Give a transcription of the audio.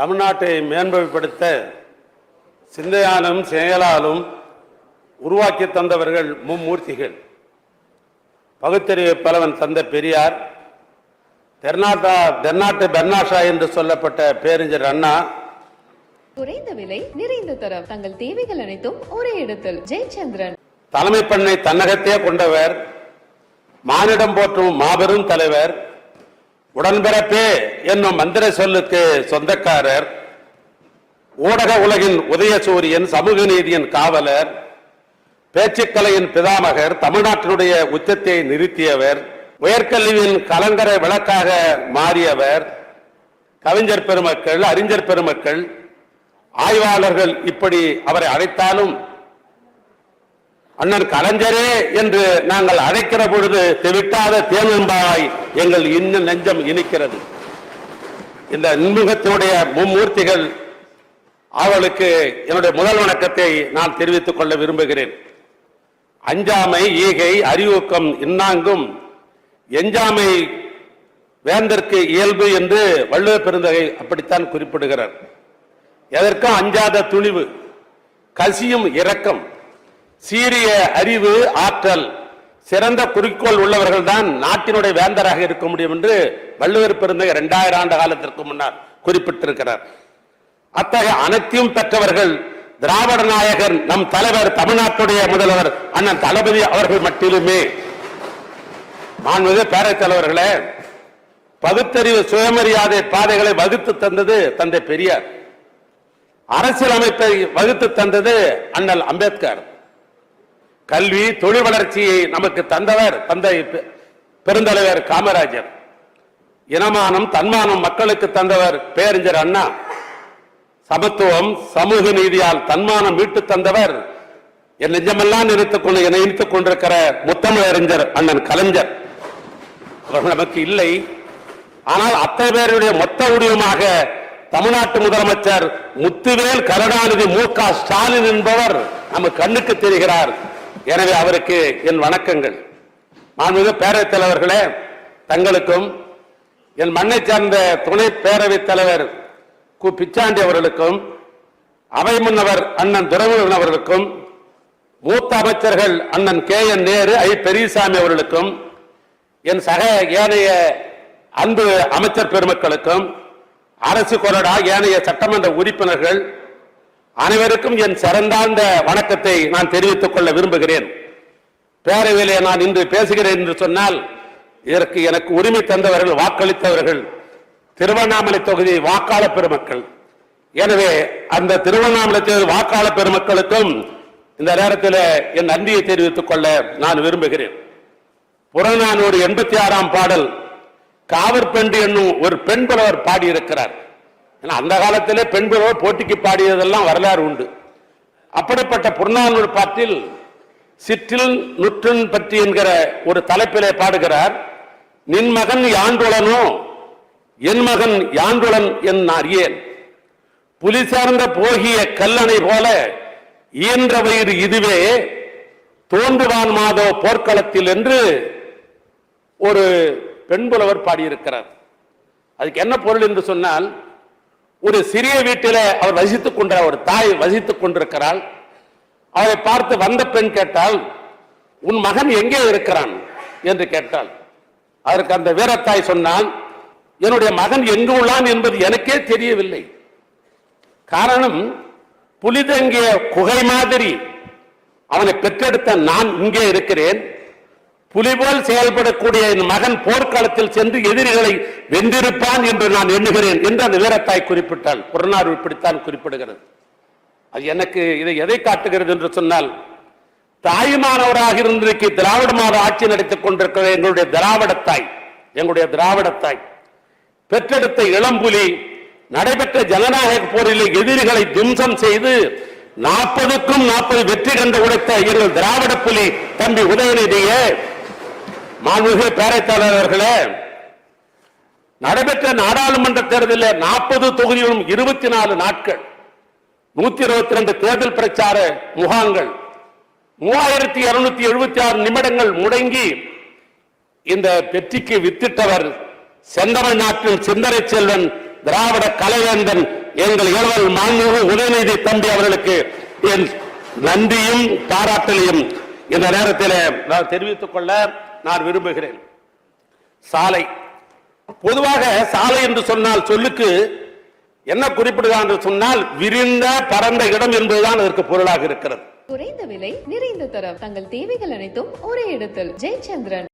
தமிழ்நாட்டை மேம்படுத்த சிந்தையாலும் செயலாலும் உருவாக்கி தந்தவர்கள் மும்மூர்த்திகள். பகுத்தறிவு பலவன் தந்த பெரியார் தென்னாட்டா தென்னாட்டு பெர்னாஷா என்று சொல்லப்பட்ட பேரறிஞர் அண்ணா. குறைந்த விலை நிறைந்த தரம் தங்கள் தேவைகள் அனைத்தும் ஒரே இடத்தில். ஜெயச்சந்திரன். தலைமை பண்ணை தன்னகத்தே கொண்டவர். மானிடம் போற்றும் மாபெரும் தலைவர். உடன்பிறப்பே என்னும் மந்திர சொல்லுக்கு சொந்தக்காரர் ஊடக உலகின் உதயசூரியன் சமூக நீதியின் காவலர் பேச்சுக்கலையின் பிதாமகர் தமிழ்நாட்டினுடைய உச்சத்தை நிறுத்தியவர் உயர்கல்வியின் கலங்கரை விளக்காக மாறியவர் கவிஞர் பெருமக்கள் அறிஞர் பெருமக்கள் ஆய்வாளர்கள் இப்படி அவரை அழைத்தாலும் அண்ணன் கலைஞரே என்று நாங்கள் அழைக்கிற பொழுது தெவிட்டாத தேனம்பாய் எங்கள் இன்னும் நெஞ்சம் இனிக்கிறது. இந்த இன்முகத்தினுடைய மும்மூர்த்திகள் அவளுக்கு என்னுடைய முதல் வணக்கத்தை நான் தெரிவித்துக் கொள்ள விரும்புகிறேன். அஞ்சாமை ஈகை அறிவூக்கம் இன்னாங்கும் எஞ்சாமை வேந்தற்கு இயல்பு என்று வள்ளுவ பெருந்தகை அப்படித்தான் குறிப்பிடுகிறார். எதற்கும் அஞ்சாத துணிவு கசியும் இரக்கம் சீரிய அறிவு ஆற்றல் சிறந்த குறிக்கோள் உள்ளவர்கள் தான் நாட்டினுடைய வேந்தராக இருக்க முடியும் என்று வள்ளுவர் பிறந்த இரண்டாயிரம் ஆண்டு காலத்திற்கு முன்னால் குறிப்பிட்டிருக்கிறார். அத்தகைய அனைத்தையும் பெற்றவர்கள் திராவிட நாயகர் நம் தலைவர் தமிழ்நாட்டுடைய முதல்வர் அண்ணன் தளபதி அவர்கள் மட்டிலுமே. மாண்புமிகு பேரவைத் தலைவர்களே பகுத்தறிவு சுயமரியாதை பாதைகளை வகுத்து தந்தது தந்தை பெரியார். அரசியலமைப்பை வகுத்து தந்தது அண்ணல் அம்பேத்கர். கல்வி தொழில் வளர்ச்சியை நமக்கு தந்தவர் தந்தை பெ- பெருந்தலைவர் காமராஜர். இனமானம் தன்மானம் மக்களுக்கு தந்தவர் பேரறிஞர் அண்ணா. சமத்துவம் சமூக நீதியால் தன்மானம் மீட்டு தந்தவர் என் நெஞ்சமெல்லாம் நினைத்துக் கொண்டு என்னை இணைத்துக் கொண்டிருக்கிற முத்தமிழறிஞர் அண்ணன் கலைஞர். அவர்கள் நமக்கு இல்லை. ஆனால் அத்தனை பேருடைய மொத்த ஊடகமாக தமிழ்நாட்டு முதலமைச்சர் முத்துவேல் கருணாநிதி மு க ஸ்டாலின் என்பவர் நம்ம கண்ணுக்கு தெரிகிறார். எனவே அவருக்கு என் வணக்கங்கள். மாண்புமிகு பேரவைத் தலைவர்களே தங்களுக்கும் என் மண்ணை சார்ந்த துணை பேரவைத் தலைவர் கு. பிச்சாண்டி அவர்களுக்கும் அவை முன்னவர் அண்ணன் துரைமுருகன் அவர்களுக்கும் மூத்த அமைச்சர்கள் அண்ணன் K. N. Nehru I. Periyasamy அவர்களுக்கும் என் சக ஏனைய அன்பு அமைச்சர் பெருமக்களுக்கும் அரசு கொறடா ஏனைய சட்டமன்ற உறுப்பினர்கள் அனைவருக்கும் என் சிறந்தாழ்ந்த வணக்கத்தை நான் தெரிவித்துக் கொள்ள விரும்புகிறேன். பேரவையிலே நான் இன்று பேசுகிறேன் என்று சொன்னால் இதற்கு எனக்கு உரிமை தந்தவர்கள் வாக்களித்தவர்கள் திருவண்ணாமலை தொகுதி வாக்காளர் பெருமக்கள். எனவே அந்த திருவண்ணாமலை தொகுதி வாக்காளர் பெருமக்களுக்கும் இந்த நேரத்தில் என் நன்றியை தெரிவித்துக் கொள்ள நான் விரும்புகிறேன். புறநானூறு எண்பத்தி ஆறாம் பாடல் காவற்பெண்டு என்னும் ஒரு பெண் புலவர் பாடியிருக்கிறார். ஏன்னா அந்த காலத்திலே பெண் போட்டிக்கு பாடியதெல்லாம் வரலாறு உண்டு. அப்படிப்பட்ட புறநானூறு பாட்டில் சிற்றில் நுற்றின் பற்றி என்கிற ஒரு தலைப்பிலே பாடுகிறார் நின் மகன் யாண்டுளனோ என் மகன் யாண்டுளன் என் அறியேன் புலி சார்ந்த போகிய கல்லணை போல இயன்ற வயிறு இதுவே தோன்றுவான் மாதோ போர்க்களத்தில் என்று ஒரு பெண்புலவர் பாடியிருக்கிறார். அதுக்கு என்ன பொருள் என்று சொன்னால் ஒரு சிறிய வீட்டில் அவர் வசித்துக் கொண்ட ஒரு தாய் வசித்துக் கொண்டிருக்கிறாள். அவரை பார்த்து வந்த பெண் கேட்டால் உன் மகன் எங்கே இருக்கிறான்? என்று கேட்டாள். அதற்கு அந்த வீரத்தாய் சொன்னால் என்னுடைய மகன் எங்கு உள்ளான் என்பது எனக்கே தெரியவில்லை. காரணம் புலிதங்கிய குகை மாதிரி. அவனை பெற்றெடுத்த நான் இங்கே இருக்கிறேன். புலிபோல் செயல்படக்கூடிய என் மகன் போர்க்களத்தில் சென்று எதிரிகளை வென்றிருப்பான் என்று நான் எண்ணுகிறேன் என்று அந்த வீரத்தாய் குறிப்பிட்டாள். புறநாறு இப்படித்தான் குறிப்பிடுகிறது. அது எனக்கு இதை எதை காட்டுகிறது என்று சொன்னால் தாயுமானவராக இருந்திருக்கு திராவிட மாத ஆட்சி நடத்திக் கொண்டிருக்கிற எங்களுடைய திராவிடத்தாய் எங்களுடைய திராவிடத்தாய் பெற்றெடுத்த இளம்புலி நடைபெற்ற ஜனநாயக போரில் எதிரிகளை தும்சம் செய்து நாற்பதுக்கும் நாற்பது வெற்றி கண்டு உடைத்த எங்கள் திராவிட புலி தம்பி உதயநிதியே மாண்புமிகு பேரவைத் அவர்களே நடைபெற்ற நாடாளுமன்ற தேர்தலில் நாற்பது தொகுதிகளும் இருபத்தி நாலு நாட்கள் நூத்தி இருபத்தி ரெண்டு தேர்தல் பிரச்சார முகாங்கள் மூவாயிரத்தி இருநூத்தி எழுபத்தி ஆறு நிமிடங்கள் முடங்கி இந்த வெற்றிக்கு வித்திட்டவர் செந்தமிழ் நாட்டின் சிந்தனை செல்வன் திராவிட கலைவேந்தன் எங்கள் இளவல் மாண்புமிகு உதயநிதி தம்பி அவர்களுக்கு என் நன்றியும் பாராட்டலையும் இந்த நேரத்தில் நான் தெரிவித்துக் கொள்ள நான் விரும்புகிறேன். சாலை. பொதுவாக சாலை என்று சொன்னால் சொல்லுக்கு என்ன குறிப்பிடுதான் என்று சொன்னால் விரிந்த பரந்த இடம் என்பதுதான் அதற்கு பொருளாக இருக்கிறது. குறைந்த விலை நிறைந்த தரம். தங்கள் தேவைகள் அனைத்தும் ஒரே இடத்தில். ஜெயச்சந்திரன்.